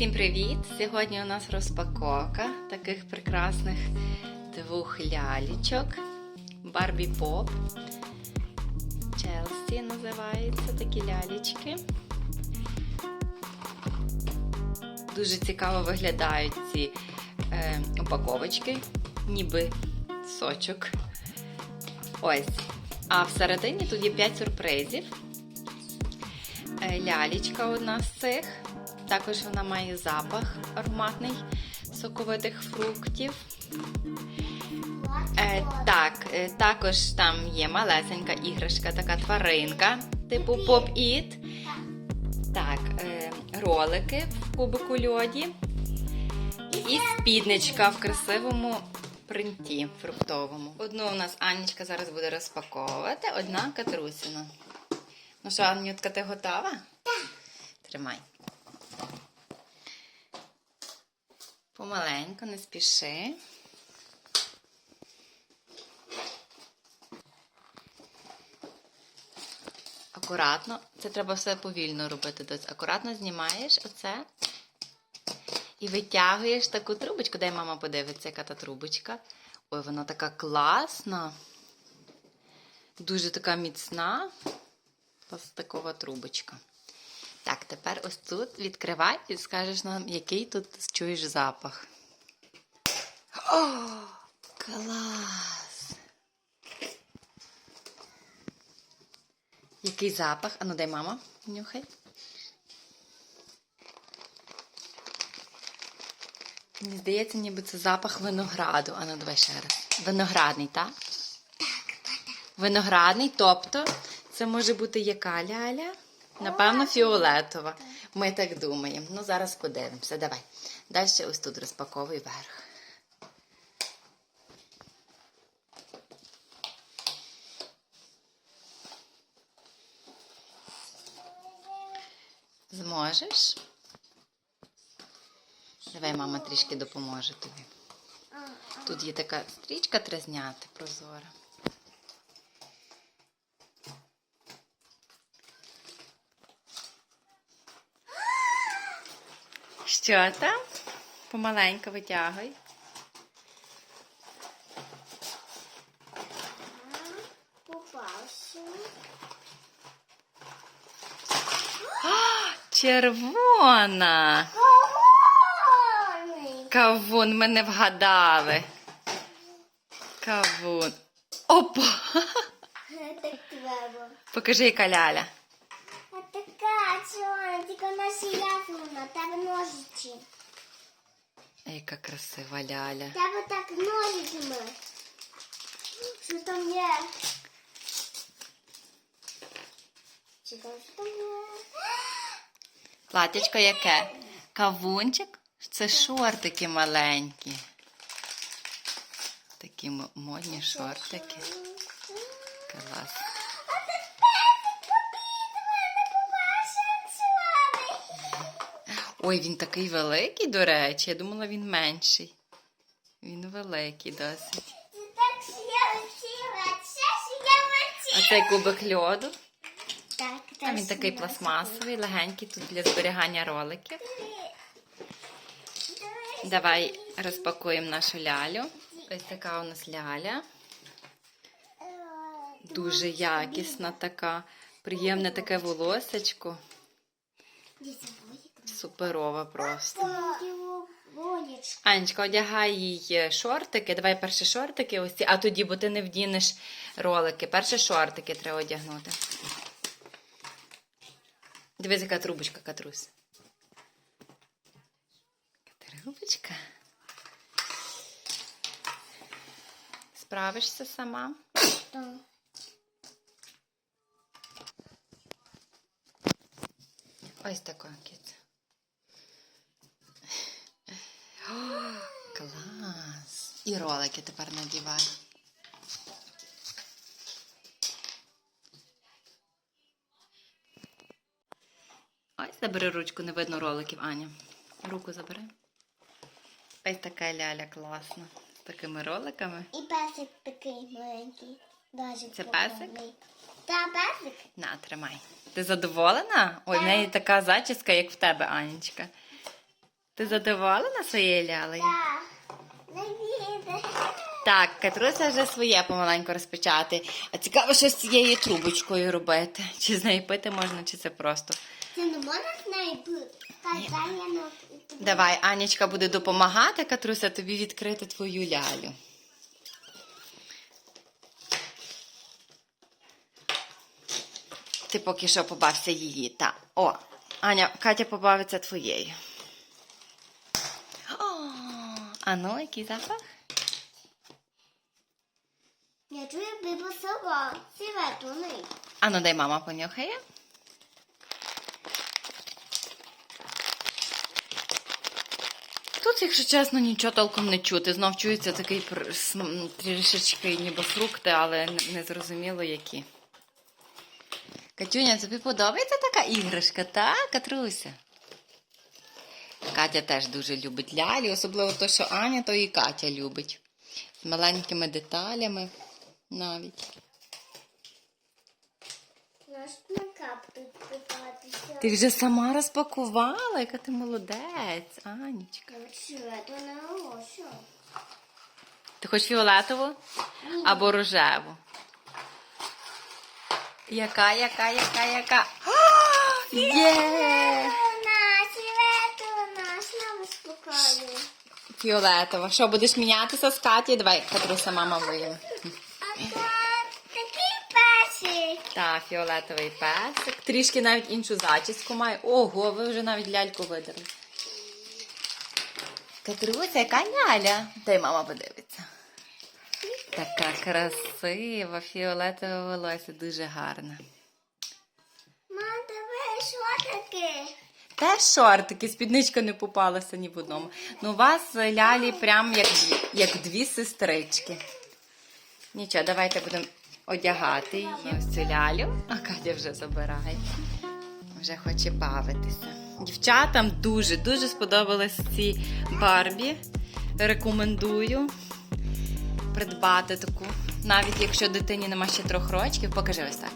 Всім привіт! Сьогодні у нас розпаковка таких прекрасних двох лялічок. Барбі Поп. Челсі називаються такі лялічки. Дуже цікаво виглядають ці е, упаковочки, ніби сочок. Ось. А всередині тут є 5 сюрпризів. Е, Лялічка одна з цих. Також вона має запах ароматний соковитих фруктів. Е, так, е, також там є малесенька іграшка, така тваринка, типу поп-іт. Так, е, ролики в кубику льоді. І спідничка в красивому принті фруктовому. Одну у нас Анечка зараз буде розпаковувати, одна Катрусіна. Ну що, Анютка, ти готова? Так. Тримай. Помаленьку, не спіши. Акуратно. Це треба все повільно робити. Доць. Акуратно знімаєш оце і витягуєш таку трубочку. Дай мама подивиться, яка та трубочка. Ой, вона така класна. Дуже така міцна. Пластикова трубочка. Так, тепер ось тут відкривай і скажеш нам, який тут чуєш запах. О, клас! Який запах? Ану, дай мама, нюхай. Мені здається, ніби це запах винограду. Ану, давай ще раз. Виноградний, так? Виноградний, тобто це може бути яка ляля? Напевно, фіолетова. Ми так думаємо. Ну, зараз подивимося. Давай. Далі ось тут розпаковуй верх. Зможеш? Давай, мама трішки допоможе тобі. Тут є така стрічка треба зняти прозора. Що там? Помаленько витягуй. Попався. Червона. Кавун, ми не вгадали. Кавун. Опа! Так треба. Покажи, яка ляля. Така чорна, тільки нас ясна, тебе ножиці. Яка красива ляля. Тебе так ножицями. Що там є? Чекай, що там є? Платячко яке? Кавунчик? Це шортики маленькі. Такі модні шортики. Клас. Ой, він такий великий, до речі. Я думала, він менший. Він великий досить. А цей кубик льоду. Так, А він такий пластмасовий, легенький тут для зберігання роликів. Давай розпакуємо нашу лялю. Ось така у нас ляля. Дуже якісна така. Приємне таке волосечко. Суперова просто. Анечка, одягай їй шортики. Давай перші шортики ось ці, а тоді, бо ти не вдінеш ролики. Перші шортики треба одягнути. Дивись, яка трубочка, Катрусь. Трубочка. Справишся сама? Ось така кіт. О, Клас! І ролики тепер надівай. Ось забери ручку, не видно роликів, Аня. Руку забери. Ось така ляля класна. З такими роликами. І песик такий маленький. Дуже Це песик? Та песик. На, тримай. Ти задоволена? Ой, в неї така зачіска, як в тебе, Анечка. Ти задоволена своєю лялею? Так. Так, Катруся вже своє помаленьку розпочати. А цікаво, що з цією трубочкою робити. Чи з неї пити можна, чи це просто. Це не можна з нею пити? Давай, Анічка буде допомагати, Катруся, тобі відкрити твою лялю. Ти поки що побався її. Та. О, Аня, Катя побавиться твоєю. О, а ну, який запах? Я чую бібосово. Сіветуний. А ну, дай мама понюхає. Тут, якщо чесно, нічого толком не чути. Знов чується такий трішечки ніби фрукти, але не зрозуміло які. Катюня, тобі подобається така іграшка, так, Катруся? Катя теж дуже любить лялі, особливо то, що Аня, то і Катя любить. З маленькими деталями навіть. Наш мекап тут питатися. Ти вже сама розпакувала, яка ти молодець, Анічка. Ти хочеш фіолетову або рожеву? Яка, яка, яка, яка? А, Є! Фіолетова. Що, будеш мінятися з Каті? Давай, Катруся, мама вийме. А так, такий песик. Так, фіолетовий песик. Трішки навіть іншу зачіску має. Ого, ви вже навіть ляльку видали. Катруся, яка ляля? Дай мама подивиться. Така красива, фіолетове волосся, дуже гарна. Мам, диви, що таке? Теж шортики, спідничка не попалася ні в одному. Ну, у вас лялі прям як дві, як дві сестрички. Нічого, давайте будемо одягати її ось лялю. А Катя вже забирає. Вже хоче бавитися. Дівчатам дуже, дуже сподобались ці Барбі. Рекомендую придбати таку. Навіть якщо дитині нема ще трьох рочків, покажи ось так.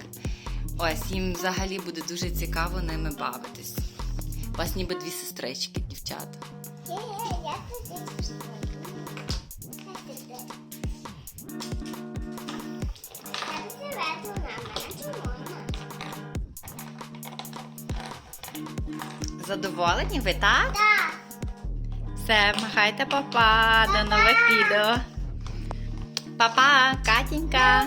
Ось їм взагалі буде дуже цікаво ними бавитись. У вас ніби дві сестрички, дівчата. Є, я Задоволені ви, так? Так. Все, махайте папа, до нових відео. Папа, Катінька.